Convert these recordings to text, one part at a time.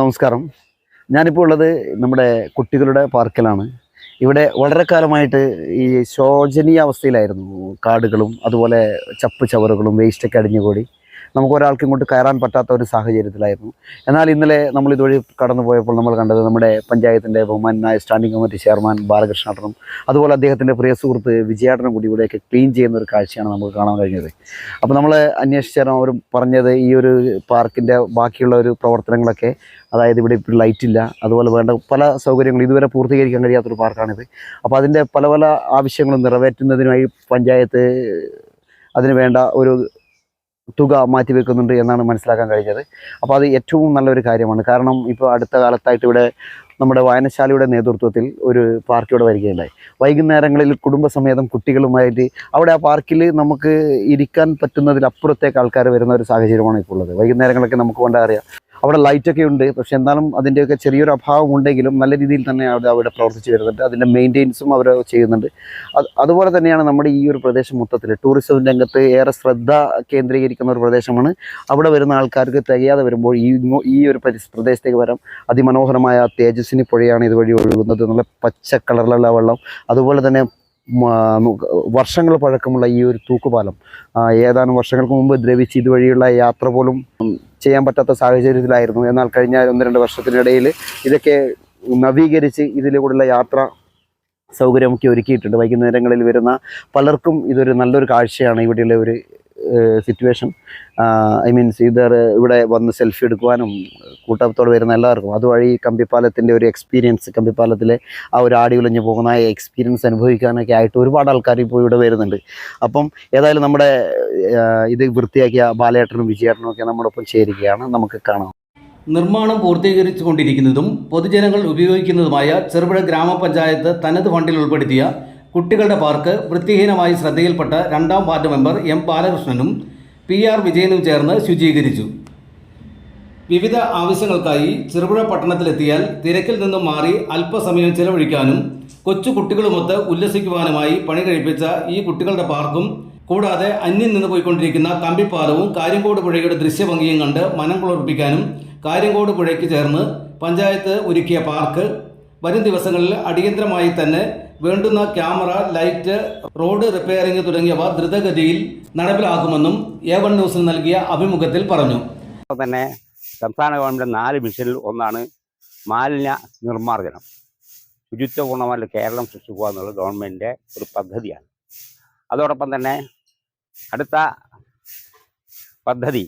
നമസ്കാരം. ഞാനിപ്പോൾ ഉള്ളത് നമ്മുടെ കുട്ടികളുടെ പാർക്കിലാണ്. ഇവിടെ വളരെ കാലമായിട്ട് ഈ ശോചനീയ അവസ്ഥയിലായിരുന്നു കാടുകളും അതുപോലെ ചപ്പ് ചവറുകളും വേസ്റ്റൊക്കെ അടിഞ്ഞുകൂടി. നമുക്ക് ഒരാൾക്ക് ഇങ്ങോട്ട് കയറാൻ പറ്റാത്ത ഒരു സാഹചര്യത്തിലായിരുന്നു. എന്നാൽ ഇന്നലെ നമ്മൾ ഇതുവഴി കടന്നു പോയപ്പോൾ നമ്മൾ കണ്ടത് നമ്മുടെ പഞ്ചായത്തിന്റെ ബഹുമാനായ സ്റ്റാൻഡിംഗ് കമ്മിറ്റി ചെയർമാൻ ബാലകൃഷ്ണേട്ടനും അതുപോലെ അദ്ദേഹത്തിന്റെ പ്രിയ സുഹൃത്ത് വിജയാട്ടനും കൂടി ഇവിടെയൊക്കെ ക്ലീൻ ചെയ്യുന്ന ഒരു കാഴ്ചയാണ് നമുക്ക് കാണാൻ കഴിഞ്ഞത്. അപ്പോൾ നമ്മൾ അന്വേഷിച്ചാലും അവർ പറഞ്ഞത് ഈ ഒരു പാർക്കിന്റെ ബാക്കിയുള്ള ഒരു പ്രവർത്തനങ്ങളൊക്കെ അതായത് ഇവിടെ ഇപ്പോൾ ലൈറ്റ് ഇല്ല അതുപോലെ വേണ്ട പല സൗകര്യങ്ങളും ഇതുവരെ പൂർത്തീകരിക്കാൻ കഴിയാത്തൊരു പാർക്കാണിത്. അപ്പോൾ അതിന്റെ പല പല ആവശ്യങ്ങളും നിറവേറ്റുന്നതിനായി പഞ്ചായത്ത് അതിന് വേണ്ട ഒരു തുക മാറ്റിവെക്കുന്നുണ്ട് എന്നാണ് മനസ്സിലാക്കാൻ കഴിഞ്ഞത്. അപ്പോൾ അത് ഏറ്റവും നല്ലൊരു കാര്യമാണ്. കാരണം ഇപ്പോൾ അടുത്ത കാലത്തായിട്ട് ഇവിടെ നമ്മുടെ വായനശാലയുടെ നേതൃത്വത്തിൽ ഒരു പാർക്കിവിടെ വരികയുണ്ടായി. വൈകുന്നേരങ്ങളിൽ കുടുംബസമേതം കുട്ടികളുമായിട്ട് അവിടെ ആ പാർക്കിൽ നമുക്ക് ഇരിക്കാൻ പറ്റുന്നതിലപ്പുറത്തേക്ക് ആൾക്കാർ വരുന്ന ഒരു സാഹചര്യമാണ് ഇപ്പോൾ ഉള്ളത്. വൈകുന്നേരങ്ങളൊക്കെ നമുക്ക് കൊണ്ട് അറിയാം. അവിടെ ലൈറ്റൊക്കെ ഉണ്ട്. പക്ഷെ എന്നാലും അതിന്റെയൊക്കെ ചെറിയൊരു അഭാവം ഉണ്ടെങ്കിലും നല്ല രീതിയിൽ തന്നെ അവിടെ അവിടെ പ്രവർത്തിച്ച് വരുന്നുണ്ട്. അതിന്റെ മെയിന്റെനൻസും അവർ ചെയ്യുന്നുണ്ട്. അത് അതുപോലെ തന്നെയാണ് നമ്മുടെ ഈ ഒരു പ്രദേശം മൊത്തത്തിൽ. ടൂറിസം രംഗത്ത് ഏറെ ശ്രദ്ധ കേന്ദ്രീകരിക്കുന്ന ഒരു പ്രദേശമാണ്. അവിടെ വരുന്ന ആൾക്കാർക്ക് തികയാതെ വരുമ്പോൾ ഈ ഈ ഒരു പ്രദേശത്തേക്ക് വരാം. അതിമനോഹരമായ തേജസ്വിനി പുഴയാണ് ഇതുവഴി ഒഴുകുന്നത്. നല്ല പച്ച കളറിലുള്ള വെള്ളം. അതുപോലെ തന്നെ വർഷങ്ങൾ പഴക്കമുള്ള ഈ ഒരു തൂക്കുപാലം. ഏതാനും വർഷങ്ങൾക്ക് മുമ്പ് ദ്രവിച്ച് ഇതുവഴിയുള്ള യാത്ര പോലും ചെയ്യാൻ പറ്റാത്ത സാഹചര്യത്തിലായിരുന്നു. എന്നാൽ കഴിഞ്ഞ ഒന്ന് രണ്ട് വർഷത്തിനിടയിൽ ഇതൊക്കെ നവീകരിച്ച് ഇതിലൂടെയുള്ള യാത്ര സൗകര്യമൊക്കെ ഒരുക്കിയിട്ടുണ്ട്. വൈകുന്നേരങ്ങളിൽ വരുന്ന പലർക്കും ഇതൊരു നല്ലൊരു കാഴ്ചയാണ്. ഇവിടെയുള്ള ഒരു സിറ്റുവേഷൻ ഐ മീൻസ് ഇതർ ഇവിടെ വന്ന് സെൽഫി എടുക്കുവാനും കൂട്ടത്തോട് വരുന്ന എല്ലാവർക്കും അതുവഴി കമ്പിപ്പാലത്തിന്റെ ഒരു എക്സ്പീരിയൻസ് കമ്പിപ്പാലത്തിലെ ആ ഒരു ആടി ഉലഞ്ഞു പോകുന്ന ആ എക്സ്പീരിയൻസ് അനുഭവിക്കാനൊക്കെ ആയിട്ട് ഒരുപാട് ആൾക്കാർ ഇപ്പോൾ ഇവിടെ വരുന്നുണ്ട്. അപ്പം ഏതായാലും നമ്മുടെ ഇത് വൃത്തിയാക്കിയ ബാലേട്ടനും വിജയേട്ടനും ഒക്കെ നമ്മോടൊപ്പം ചേരുകയാണ്. നമുക്ക് കാണാം. നിർമ്മാണം പൂർത്തീകരിച്ചുകൊണ്ടിരിക്കുന്നതും പൊതുജനങ്ങൾ ഉപയോഗിക്കുന്നതുമായ ചെറുപുഴ ഗ്രാമപഞ്ചായത്ത് തനത് ഫണ്ടിൽ ഉൾപ്പെടുത്തിയ കുട്ടികളുടെ പാർക്ക് വൃത്തിഹീനമായി ശ്രദ്ധയിൽപ്പെട്ട രണ്ടാം വാർഡ് മെമ്പർ എം ബാലകൃഷ്ണനും പി ആർ വിജയനും ചേർന്ന് ശുചീകരിച്ചു. വിവിധ ആവശ്യങ്ങൾക്കായി ചെറുപുഴ പട്ടണത്തിലെത്തിയാൽ തിരക്കിൽ നിന്നും മാറി അല്പസമയം ചെലവഴിക്കാനും കൊച്ചു കുട്ടികളുമൊത്ത് ഉല്ലസിക്കുവാനുമായി പണി കഴിപ്പിച്ച ഈ കുട്ടികളുടെ പാർക്കും കൂടാതെ അന്യം നിന്ന് പോയിക്കൊണ്ടിരിക്കുന്ന കമ്പിപ്പാലവും കാര്യങ്കോട് പുഴയുടെ ദൃശ്യഭംഗിയും കണ്ട് മനം കുളിർപ്പിക്കാനും കാര്യങ്കോട് പുഴയ്ക്ക് ചേർന്ന് പഞ്ചായത്ത് ഒരുക്കിയ പാർക്ക് വരും ദിവസങ്ങളിൽ അടിയന്തരമായി തന്നെ വേണ്ടുന്ന ക്യാമറ ലൈറ്റ് റോഡ് റിപ്പയറിംഗ് തുടങ്ങിയവ ദ്രുതഗതിയിൽ നടപ്പിലാക്കുമെന്നും എ വൺ ന്യൂസിന് നൽകിയ അഭിമുഖത്തിൽ പറഞ്ഞു. അപ്പോൾ തന്നെ സംസ്ഥാന ഗവൺമെന്റ് നാല് മിഷനിൽ ഒന്നാണ് മാലിന്യ നിർമ്മാർജനം. ശുചിത്വപൂർണമായ കേരളം സൃഷ്ടിക്കുക എന്നുള്ളത് ഗവൺമെന്റിന്റെ ഒരു പദ്ധതിയാണ്. അതോടൊപ്പം തന്നെ അടുത്ത പദ്ധതി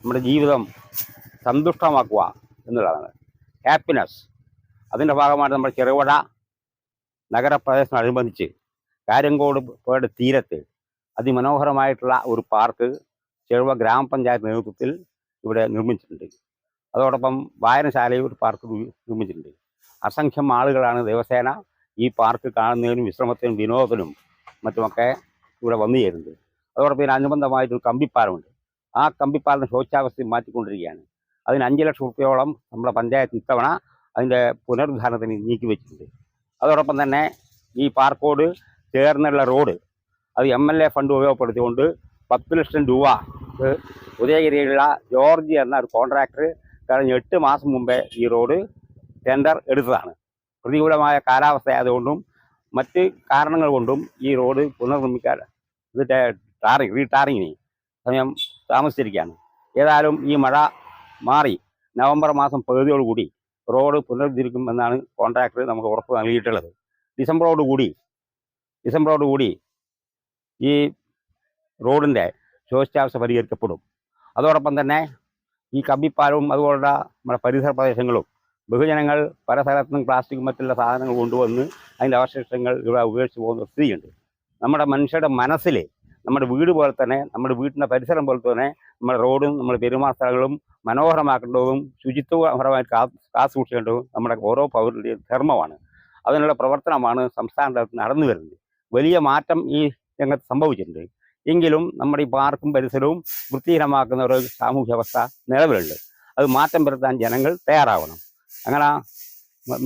നമ്മുടെ ജീവിതം സന്തുഷ്ടമാക്കുക എന്നുള്ളതാണ്. ഹാപ്പിനെസ് അതിന്റെ ഭാഗമായിട്ട് നമ്മുടെ ചെറുപുഴ നഗരപ്രദേശത്തോടനുബന്ധിച്ച് കാര്യങ്കോട് പുഴയുടെ തീരത്ത് അതിമനോഹരമായിട്ടുള്ള ഒരു പാർക്ക് ചെറുവ ഗ്രാമപഞ്ചായത്ത് നേതൃത്വത്തിൽ ഇവിടെ നിർമ്മിച്ചിട്ടുണ്ട്. അതോടൊപ്പം വായനശാലയും ഒരു പാർക്ക് നിർമ്മിച്ചിട്ടുണ്ട്. അസംഖ്യം ആളുകളാണ് ദിവസേന ഈ പാർക്ക് കാണുന്നതിനും വിശ്രമത്തിനും വിനോദത്തിനും മറ്റുമൊക്കെ ഇവിടെ വന്നു ചേരുന്നത്. അതോടൊപ്പം ഇതിന് അനുബന്ധമായിട്ടൊരു കമ്പിപ്പാലമുണ്ട്. ആ കമ്പിപ്പാലം ശോച്യാവസ്ഥ മാറ്റിക്കൊണ്ടിരിക്കുകയാണ്. അതിന് അഞ്ച് ലക്ഷം രൂപയോളം നമ്മുടെ പഞ്ചായത്ത് ഇത്തവണ അതിന്റെ പുനരുദ്ധാരണത്തിന് നീക്കി വെച്ചിട്ടുണ്ട്. അതോടൊപ്പം തന്നെ ഈ പാർക്കോട് ചേർന്നുള്ള റോഡ് അത് എം എൽ എ ഫണ്ട് ഉപയോഗപ്പെടുത്തിക്കൊണ്ട് പത്ത് ലക്ഷം രൂപ ഉദയഗിരിയിലുള്ള ജോർജ് എന്ന ഒരു കോൺട്രാക്ടർ കഴിഞ്ഞ എട്ട് മാസം മുമ്പേ ഈ റോഡ് ടെൻഡർ എടുത്തതാണ്. പ്രതികൂലമായ കാലാവസ്ഥ ആയതുകൊണ്ടും മറ്റ് കാരണങ്ങൾ കൊണ്ടും ഈ റോഡ് പുനർനിർമ്മിക്കാൻ ഇത് ടാറിങ് റീടാറിങ്ങിന് സമയം താമസിച്ചിരിക്കുകയാണ്. ഏതായാലും ഈ മഴ മാറി നവംബർ മാസം പകുതിയോടുകൂടി റോഡ് പുനരുദ്ധരിക്കുമെന്നാണ് കോൺട്രാക്ടർ നമുക്ക് ഉറപ്പ് നൽകിയിട്ടുള്ളത്. ഡിസംബറോട് കൂടി ഡിസംബറോട് കൂടി ഈ റോഡിന്റെ ശോചിച്ചാവസ്ഥ പരിഹരിക്കപ്പെടും. അതോടൊപ്പം തന്നെ ഈ കമ്പിപ്പാലവും അതുപോലുള്ള നമ്മുടെ പരിസര പ്രദേശങ്ങളും ബഹുജനങ്ങൾ പല സ്ഥലത്തും പ്ലാസ്റ്റിക് മറ്റുള്ള സാധനങ്ങൾ കൊണ്ടുവന്ന് അതിന്റെ അവശിഷ്ടങ്ങൾ ഇവിടെ ഉപേക്ഷിച്ച് പോകുന്ന സ്ഥിതിയുണ്ട്. നമ്മുടെ മനുഷ്യരുടെ മനസ്സിൽ നമ്മുടെ വീട് പോലെ തന്നെ നമ്മുടെ വീട്ടിന്റെ പരിസരം പോലെ തന്നെ നമ്മുടെ റോഡും നമ്മുടെ പെരുമാസ്ഥലങ്ങളും മനോഹരമാക്കേണ്ടതും ശുചിത്വപരമായി കാ സൂക്ഷിക്കേണ്ടതും നമ്മുടെ ഓരോ പൗരന്റെയും ധർമ്മമാണ്. അതിനുള്ള പ്രവർത്തനമാണ് സംസ്ഥാനത്ത് നടന്നു വരുന്നത്. വലിയ മാറ്റം ഈ രംഗത്ത് സംഭവിച്ചിട്ടുണ്ട്. എങ്കിലും നമ്മുടെ ഈ പാർക്കും പരിസരവും വൃത്തിഹീനമാക്കുന്ന ഒരു സാമൂഹ്യ അവസ്ഥ നിലവിലുണ്ട്. അത് മാറ്റം വരുത്താൻ ജനങ്ങൾ തയ്യാറാവണം. അങ്ങനെ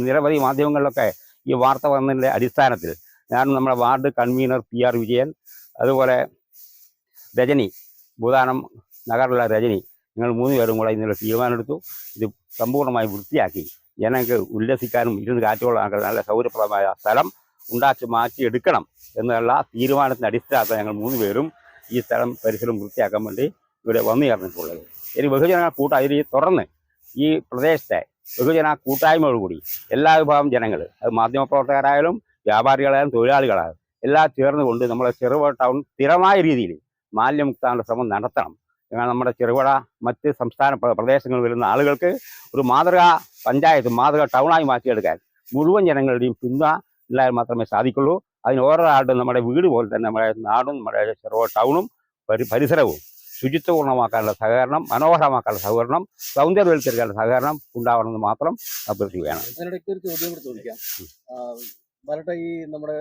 നിരവധി മാധ്യമങ്ങളിലൊക്കെ ഈ വാർത്ത വന്നതിന്റെ അടിസ്ഥാനത്തിൽ ഞാൻ നമ്മുടെ ward convener P R Vijayan അതുപോലെ രജനി ഭൂതാനം നഗറിലുള്ള രജനി നിങ്ങൾ മൂന്ന് പേരും കൂടെ ഇന്നലെ തീരുമാനമെടുത്തു. ഇത് സമ്പൂർണമായി വൃത്തിയാക്കി. ജനങ്ങൾക്ക് ഉല്ലസിക്കാനും ഇരുന്ന് കാറ്റുകൊള്ളാൻ നല്ല സൗകര്യപ്രദമായ സ്ഥലം ഉണ്ടാക്കി മാറ്റിയെടുക്കണം എന്നുള്ള തീരുമാനത്തിന്റെ അടിസ്ഥാനത്തിൽ ഞങ്ങൾ മൂന്ന് പേരും ഈ സ്ഥലം പരിസരം വൃത്തിയാക്കാൻ വേണ്ടി ഇവിടെ വന്നു ചേർന്നിട്ടുള്ളത്. ഇനി ബഹുജന കൂട്ടായി തുടർന്ന് ഈ പ്രദേശത്തെ ബഹുജന കൂട്ടായ്മയോടുകൂടി എല്ലാ വിഭാഗം ജനങ്ങൾ അത് മാധ്യമപ്രവർത്തകരായാലും വ്യാപാരികളായാലും തൊഴിലാളികളായാലും എല്ലാം ചേർന്നുകൊണ്ട് നമ്മളെ ചെറുപുഴ ടൗൺ സ്ഥിരമായ രീതിയിൽ മാലിന്യമുക്താനുള്ള ശ്രമം നടത്തണം. എന്നാൽ നമ്മുടെ ചെറുപുഴ മറ്റ് സംസ്ഥാന പ്രദേശങ്ങളിൽ വരുന്ന ആളുകൾക്ക് ഒരു മാതൃകാ പഞ്ചായത്ത് മാതൃകാ ടൗണായി മാറ്റിയെടുക്കാൻ മുഴുവൻ ജനങ്ങളുടെയും പിന്തുണ ഇല്ലാതെ മാത്രമേ സാധിക്കുള്ളൂ. അതിന് ഓരോ ആളും നമ്മുടെ വീട് പോലെ തന്നെ നമ്മുടെ നാടും നമ്മുടെ ചെറുപുഴ ടൗണും പരി പരിസരവും ശുചിത്വപൂർണമാക്കാനുള്ള സഹകരണം മനോഹരമാക്കാനുള്ള സഹകരണം സൗന്ദര്യവൽക്കരിക്കാനുള്ള സഹകരണം ഉണ്ടാവണമെന്ന് മാത്രം അഭ്യർത്ഥിക്കുകയാണ്. ചോദ്യം ചോദിക്കാം. വരട്ട ഈ നമ്മുടെ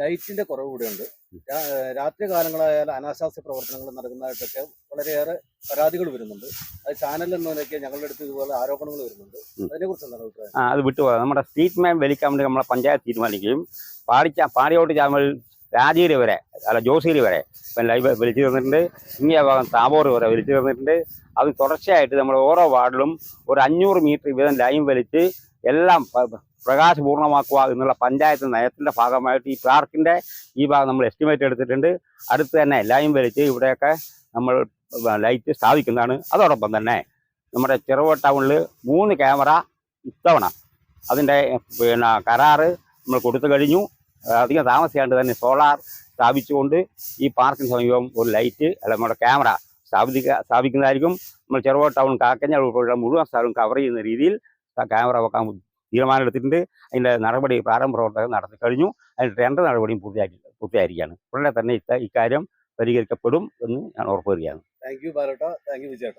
ലൈറ്റിന്റെ കുറവ് കൂടെയുണ്ട്. രാ- രാത്രി കാലങ്ങളായാലും അനാശാസ്യ പ്രവർത്തനങ്ങൾ നടക്കുന്നതായിട്ടൊക്കെ വളരെയേറെ പരാതികൾ വരുന്നുണ്ട്. അത് ചാനൽ എന്നതിനൊക്കെ ഞങ്ങളുടെ അടുത്ത് ഇതുപോലെ ആരോപണങ്ങൾ വരുന്നുണ്ട്. അതിനെ അതിനെക്കുറിച്ച് എന്താണ് അഭിപ്രായം? ആ അത് വിട്ടുപോകാം. നമ്മുടെ സ്ട്രീറ്റ് മാൻ വലിക്കാൻ വേണ്ടി നമ്മളെ പഞ്ചായത്ത് തീരുമാനിക്കുകയും പാടിച്ച പാടിയോട്ട് ചാമൽ രാജീര് വരെ അല്ല ജോസീര് വരെ ഇപ്പം ലൈവ് വിളിച്ചു തന്നിട്ടുണ്ട്. ഇങ്ങനെ ഭാഗം താബോർ വരെ വിളിച്ചു തന്നിട്ടുണ്ട്. അത് തുടർച്ചയായിട്ട് നമ്മൾ ഓരോ വാർഡിലും ഒരു അഞ്ഞൂറ് മീറ്റർ വീതം ലൈൻ വലിച്ച് എല്ലാം പ്രകാശപൂർണമാക്കുക എന്നുള്ള പഞ്ചായത്ത് നയത്തിന്റെ ഭാഗമായിട്ട് ഈ പാർക്കിന്റെ ഈ ഭാഗം നമ്മൾ എസ്റ്റിമേറ്റ് എടുത്തിട്ടുണ്ട്. അടുത്ത് തന്നെ ലൈൻ വലിച്ച് ഇവിടെയൊക്കെ നമ്മൾ ലൈറ്റ് സ്ഥാപിക്കുന്നതാണ്. അതോടൊപ്പം തന്നെ നമ്മുടെ ചെറുവ ടൗണിൽ മൂന്ന് ക്യാമറ ഇത്തവണ അതിന്റെ പിന്നെ കരാറ് നമ്മൾ കൊടുത്തു കഴിഞ്ഞു. അധികം താമസിയാണ്ട് തന്നെ സോളാർ സ്ഥാപിച്ചുകൊണ്ട് ഈ പാർക്കിന് സമീപം ഒരു ലൈറ്റ് അല്ല നമ്മുടെ ക്യാമറ സ്ഥാപിക്കുക സ്ഥാപിക്കുന്നതായിരിക്കും. നമ്മൾ ചെറുവ ടൗൺ കാക്കഞ്ഞ ഉൾപ്പെടെയുള്ള മുഴുവൻ സ്ഥലവും കവർ ചെയ്യുന്ന രീതിയിൽ ക്യാമറ വെക്കാൻ തീരുമാനമെടുത്തിട്ടുണ്ട്. അതിന്റെ നടപടി പ്രാരംഭ പ്രവർത്തനം നടത്തി കഴിഞ്ഞു. അതിന്റെ ടെൻഡർ നടപടിയും പൂർത്തിയാക്കി പൂർത്തിയായിരിക്കുകയാണ്. ഉടനെ തന്നെ ഇക്കാര്യം പരിഹരിക്കപ്പെടും എന്ന് ഞാൻ ഉറപ്പ് വരികയാണ്. താങ്ക് യു ബാലോട്ട താങ്ക് യു വിജയേട്ട